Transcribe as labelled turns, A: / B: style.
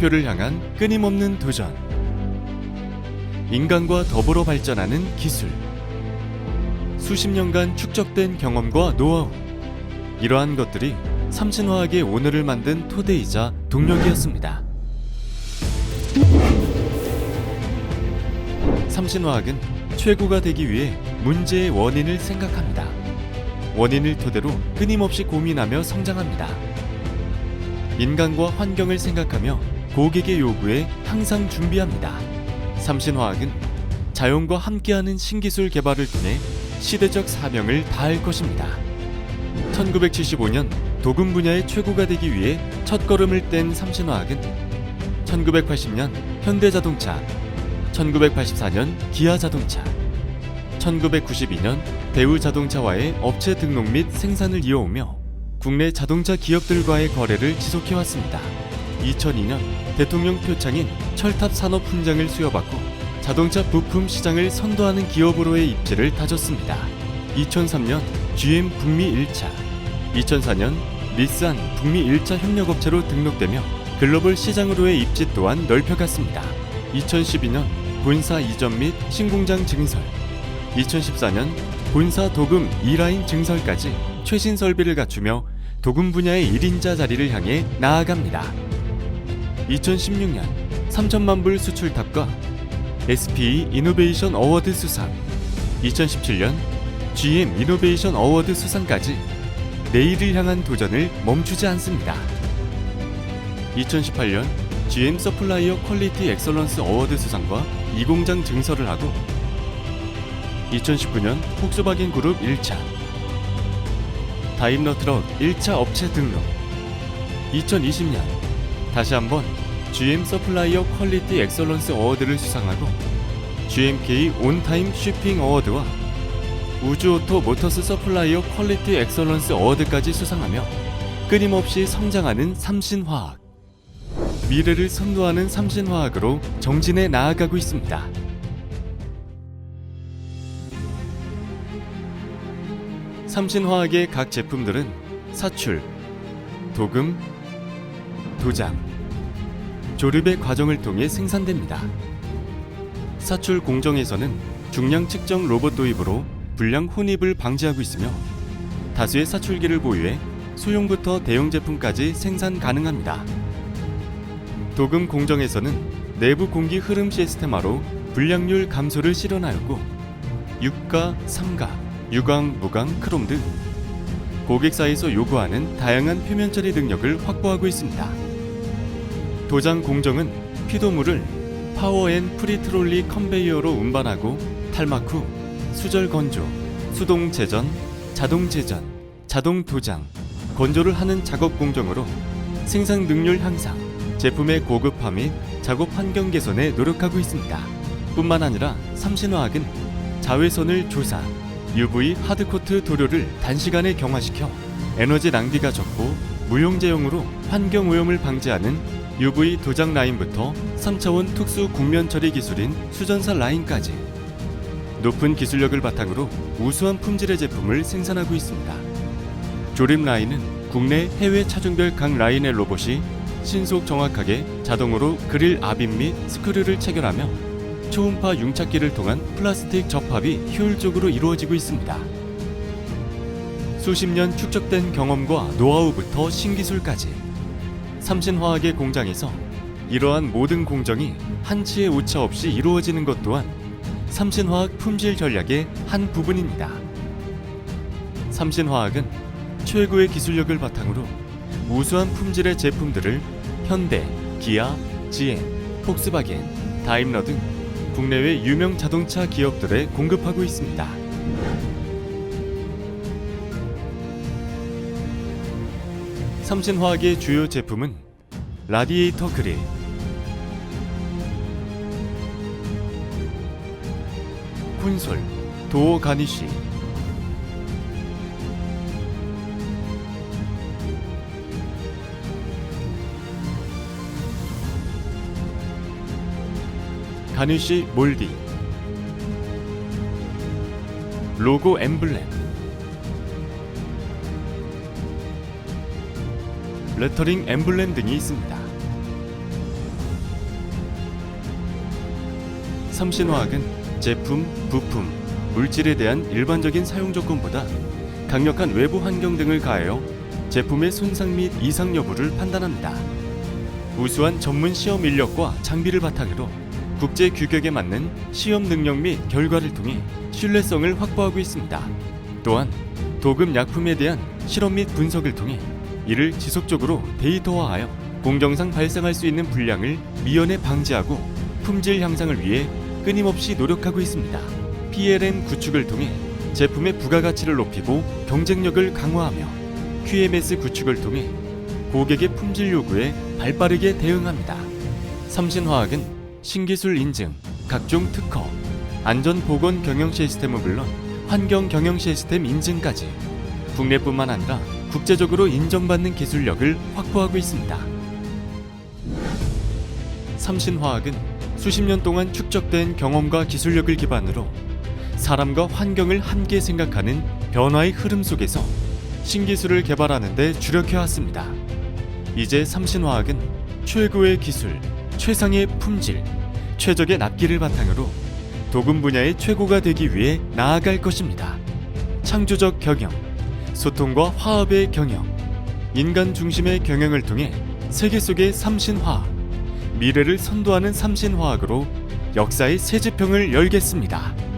A: 목표를 향한 끊임없는 도전. 인간과 더불어 발전하는 기술. 수십 년간 축적된 경험과 노하우. 이러한 것들이 삼신화학의 오늘을 만든 토대이자 동력이었습니다. 삼신화학은 최고가 되기 위해 문제의 원인을 생각합니다. 원인을 토대로 끊임없이 고민하며 성장합니다. 인간과 환경을 생각하며 고객의 요구에 항상 준비합니다. 삼신화학은 자연과 함께하는 신기술 개발을 통해 시대적 사명을 다할 것입니다. 1975년 도금 분야의 최고가 되기 위해 첫 걸음을 뗀 삼신화학은 1980년 현대자동차, 1984년 기아자동차, 1992년 대우자동차와의 업체 등록 및 생산을 이어오며 국내 자동차 기업들과의 거래를 지속해왔습니다. 2002년 대통령 표창인 철탑 산업 훈장을 수여받고 자동차 부품 시장을 선도하는 기업으로의 입지를 다졌습니다. 2003년 GM 북미 1차, 2004년 닛산 북미 1차 협력업체로 등록되며 글로벌 시장으로의 입지 또한 넓혀갔습니다. 2012년 본사 이전 및 신공장 증설, 2014년 본사 도금 2라인 증설까지 최신 설비를 갖추며 도금 분야의 1인자 자리를 향해 나아갑니다. 2016년 3천만 불 수출 탑과 SPE 이노베이션 어워드 수상, 2017년 GM 이노베이션 어워드 수상까지 내일을 향한 도전을 멈추지 않습니다. 2018년 GM 서플라이어 퀄리티 엑설런스 어워드 수상과 이 공장 증설을 하고 2019년 폭스바겐 그룹 1차 다임러 트럭 1차 업체 등록 2020년 다시 한번 GM 서플라이어 퀄리티 엑설런스 어워드를 수상하고 GMK 온타임 쉬핑 어워드와 우주오토 모터스 서플라이어 퀄리티 엑설런스 어워드까지 수상하며 끊임없이 성장하는 삼신화학 미래를 선도하는 삼신화학으로 정진해 나아가고 있습니다. 삼신화학의 각 제품들은 사출, 도금, 도장, 조립의 과정을 통해 생산됩니다. 사출 공정에서는 중량 측정 로봇 도입으로 불량 혼입을 방지하고 있으며 다수의 사출기를 보유해 소형부터 대형 제품까지 생산 가능합니다. 도금 공정에서는 내부 공기 흐름 시스템화로 불량률 감소를 실현하였고 유가, 삼가, 유광, 무광, 크롬 등 고객사에서 요구하는 다양한 표면 처리 능력을 확보하고 있습니다. 도장 공정은 피도물을 파워 앤 프리트롤리 컨베이어로 운반하고 탈막 후 수절 건조, 수동 제전, 자동 제전, 자동 도장, 건조를 하는 작업 공정으로 생산 능률 향상, 제품의 고급화 및 작업 환경 개선에 노력하고 있습니다. 뿐만 아니라 삼신화학은 자외선을 조사, UV 하드코트 도료를 단시간에 경화시켜 에너지 낭비가 적고 무용제형으로 환경 오염을 방지하는 UV 도장 라인부터 3차원 특수 국면 처리 기술인 수전사 라인까지 높은 기술력을 바탕으로 우수한 품질의 제품을 생산하고 있습니다. 조립 라인은 국내 해외 차종별 각 라인의 로봇이 신속 정확하게 자동으로 그릴 압입 및 스크류를 체결하며 초음파 융착기를 통한 플라스틱 접합이 효율적으로 이루어지고 있습니다. 수십 년 축적된 경험과 노하우부터 신기술까지 삼신화학의 공장에서 이러한 모든 공정이 한치의 오차 없이 이루어지는 것 또한 삼신화학 품질 전략의 한 부분입니다. 삼신화학은 최고의 기술력을 바탕으로 우수한 품질의 제품들을 현대, 기아, GM, 폭스바겐, 다임러 등 국내외 유명 자동차 기업들에 공급하고 있습니다. 삼신화학의 주요 제품은 라디에이터 그릴, 콘솔, 도어 가니쉬, 가니쉬 몰디, 로고 엠블렘, 레터링 엠블렘 등이 있습니다. 삼신화학은 제품, 부품, 물질에 대한 일반적인 사용 조건보다 강력한 외부 환경 등을 가하여 제품의 손상 및 이상 여부를 판단합니다. 우수한 전문 시험 인력과 장비를 바탕으로 국제 규격에 맞는 시험 능력 및 결과를 통해 신뢰성을 확보하고 있습니다. 또한 도급 약품에 대한 실험 및 분석을 통해 이를 지속적으로 데이터화하여 공정상 발생할 수 있는 불량을 미연에 방지하고 품질 향상을 위해 끊임없이 노력하고 있습니다. PLM 구축을 통해 제품의 부가가치를 높이고 경쟁력을 강화하며 QMS 구축을 통해 고객의 품질 요구에 발빠르게 대응합니다. 삼신화학은 신기술 인증, 각종 특허, 안전 보건 경영 시스템은 물론 환경 경영 시스템 인증까지 국내뿐만 아니라 국제적으로 인정받는 기술력을 확보하고 있습니다. 삼신화학은 수십 년 동안 축적된 경험과 기술력을 기반으로 사람과 환경을 함께 생각하는 변화의 흐름 속에서 신기술을 개발하는 데 주력해 왔습니다. 이제 삼신화학은 최고의 기술, 최상의 품질, 최적의 납기를 바탕으로 도금 분야의 최고가 되기 위해 나아갈 것입니다. 창조적 경영, 소통과 화합의 경영, 인간 중심의 경영을 통해 세계 속의 삼신화학, 미래를 선도하는 삼신화학으로 역사의 새 지평을 열겠습니다.